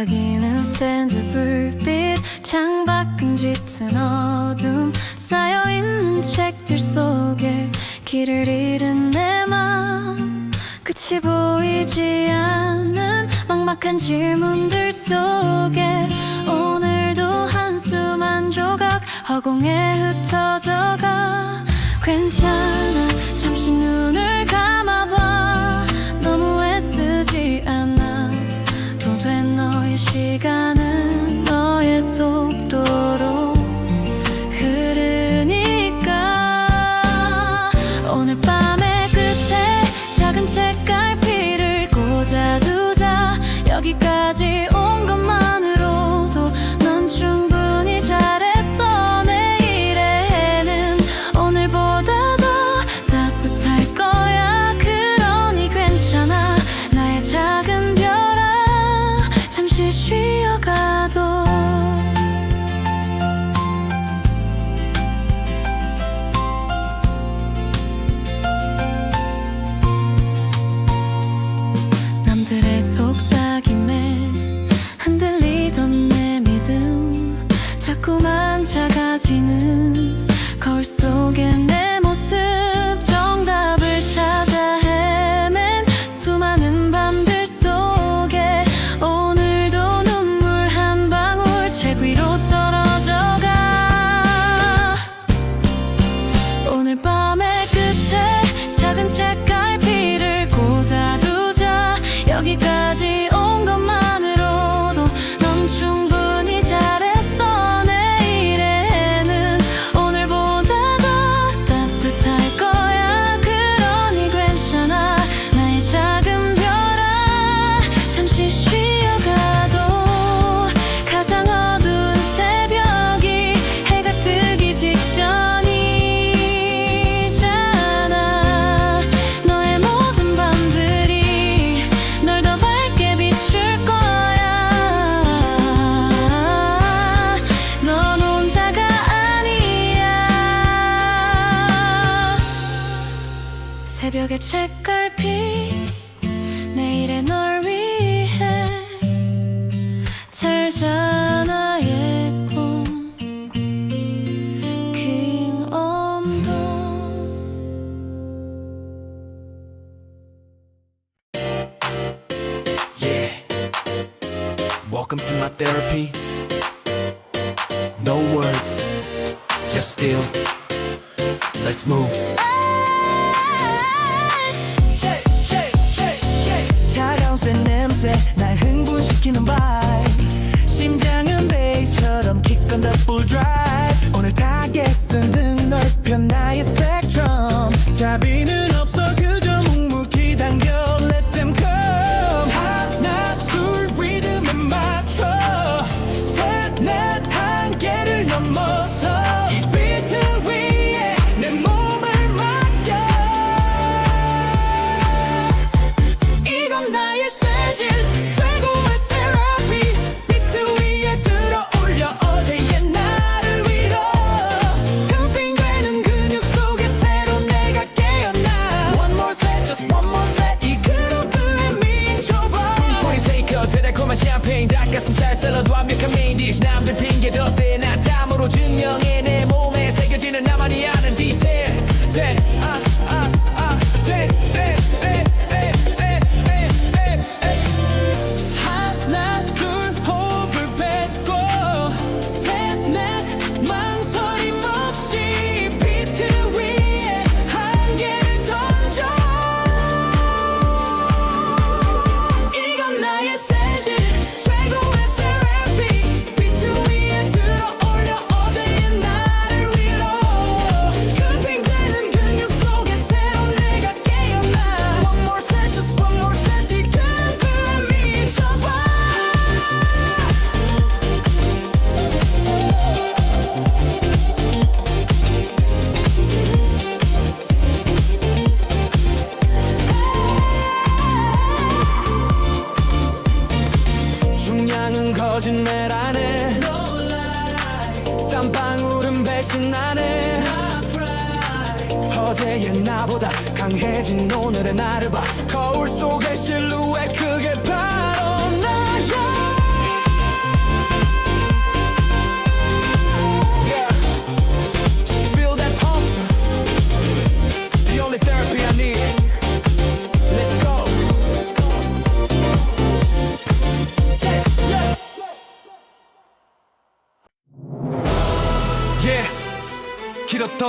거기는 스탠드 불빛 창밖은 짙은 어둠 쌓여있는 책들 속에 길을 잃은 내 맘 끝이 보이지 않는 막막한 질문들 속에 오늘도 한숨 한 조각 허공에 흩어져가. 괜찮아 잠시 눈을 시간은 너의 속도로 흐르니까. 오늘 밤의 끝에 작은 책갈피를 꽂아두자. 여기까지 새벽에 책갈피 내일의 널 위해 잘자 나의 Yeah. Welcome to my therapy. No words Just still. Let's move. 셀러도 완벽한 메인 디시 남들 핑계도 대난 땀으로 증명해내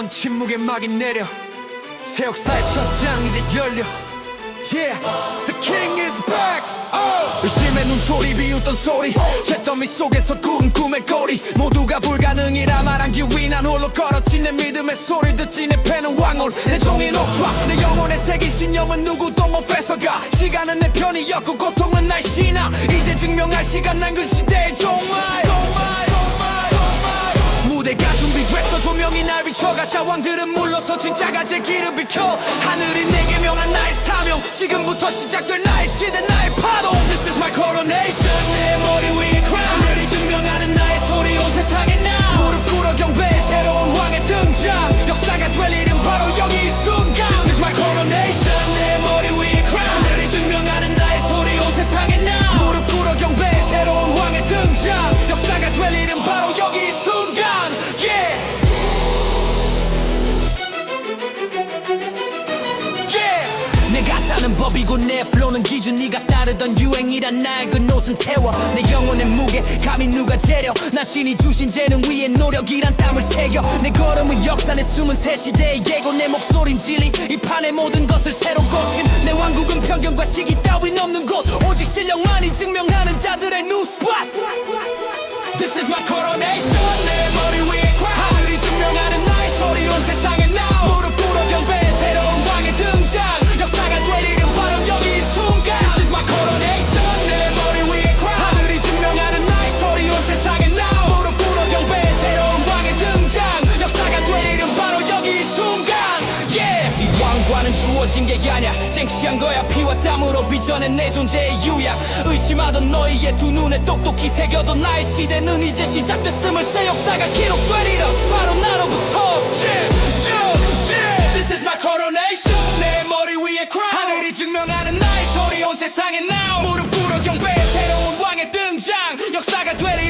길었던 침묵의 막이 내려. 새 역사의 첫 장 이제 열려. Yeah, the king is back. Oh. 의심의 눈초리 비웃던 소리. 잿더미 속에서 꾸은 꿈의 꼬리. 모두가 불가능이라 말한 기위 난 홀로 걸었지 내 믿음의 소리. 듣지 내 패는 왕홀. 내 종이 녹화 내 영혼에 새긴 신념은 누구도 못 뺏어가. 시간은 내 편이었고 고통은 날 신나 이제 증명할 시간 난 그 시대의 종말 무대가 준비됐어. 조명이 날 비춰가자 왕들은 물러서 진짜가 제 길을 비켜. 하늘이 내게 명한 나의 사명. 지금부터 시작될 나의 시대 나의 파도. This is my coronation. 내 머리 위에 crown. 하늘이 증명하는 나의 소리 온 세상에 나. 무릎 꿇어 경배 새로운 왕의 등장. 역사가 될 일은 바로 여기 내 플로는 기준 네가 따르던 유행이란 날그 노선 태워. 내 영혼의 무게 감히 누가 재려. 나 신이 주신 재능 위에 노력이란 땀을 새겨. 내 걸음은 역사 내 숨은 새 시대의 예고. 내 목소린 진리 이 판의 모든 것을 새로 고침 내 왕국은 편견과 시기 따윈 없는 곳. 오직 실력만이 증명하는 자들의 spot. This is my coronation 이 왕관은 주어진 게 아냐 쟁취한 거야. 피와 땀으로 빚어낸 내 존재의 유야. 의심하던 너희의 두 눈에 똑똑히 새겨둔 나의 시대는 이제 시작됐음을 새 역사가 기록되리라. 바로 나로부터. Yeah. This is my coronation. 내 머리 위에 crown. 하늘이 증명하는 나의 소리. 온 세상에 now. 무릎 꿇어 경배 새로운 왕의 등장. 역사가 될일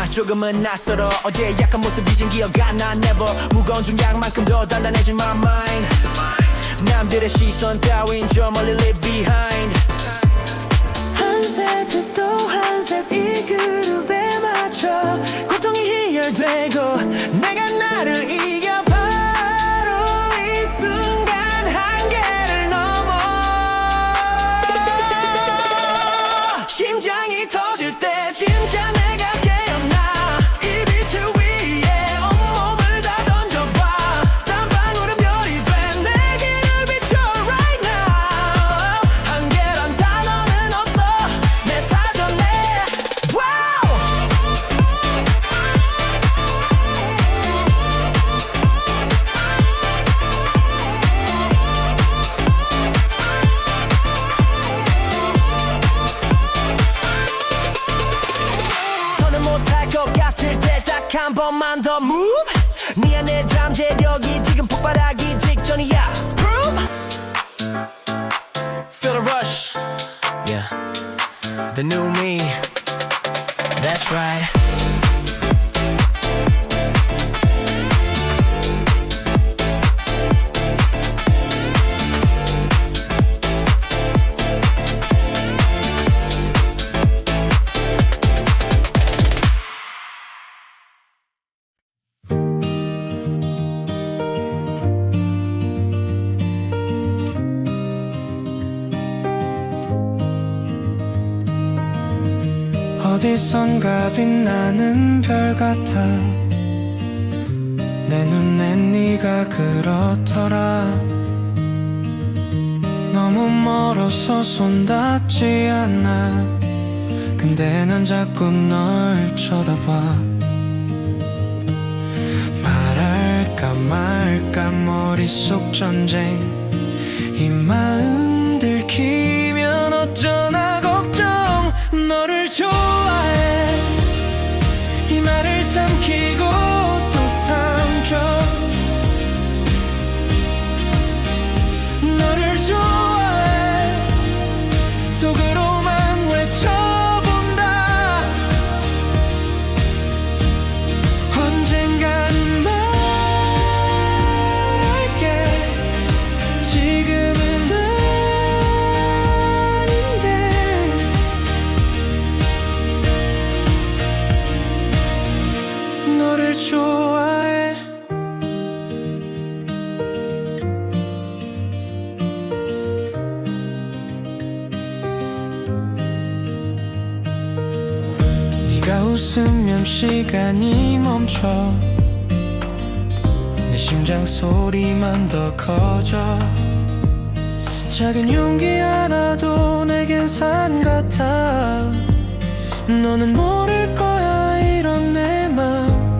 나 조금은 낯설어. 어제 약한 모습 이젠 기억 안나. Never. 무거운 중량만큼 더 단단해진 my mind. 남들의 시선 따윈 저 멀리 leave behind. 한 세트 또한 세트 이 그룹에 맞춰. 고통이 희열되고 내가 나를 이겨 번만 더 move 네 안에 잠재력이 지금 폭발하기 직전이야 prove Feel the rush Yeah The new 어디선가 빛나는 별 같아. 내 눈엔 네가 그렇더라. 너무 멀어서 손 닿지 않아. 근데 난 자꾸 널 쳐다봐. 말할까 말까 머릿속 전쟁. 이 마음 들키 멈춰 내 심장 소리만 더 커져. 작은 용기 하나도 내겐 산 같아. 너는 모를 거야 이런 내 맘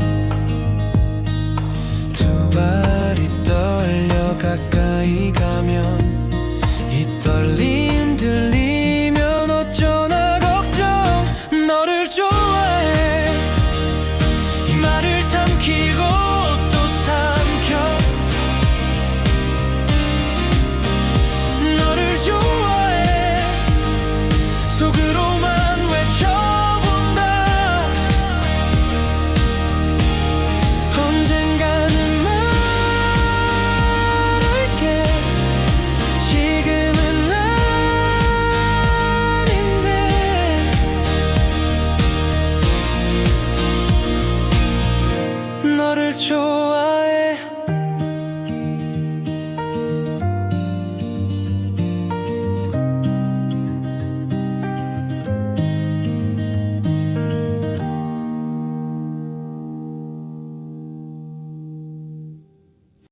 두 발이 떨려 가까이 가면 이 떨림 들리면 어쩌나 걱정. 너를 좋아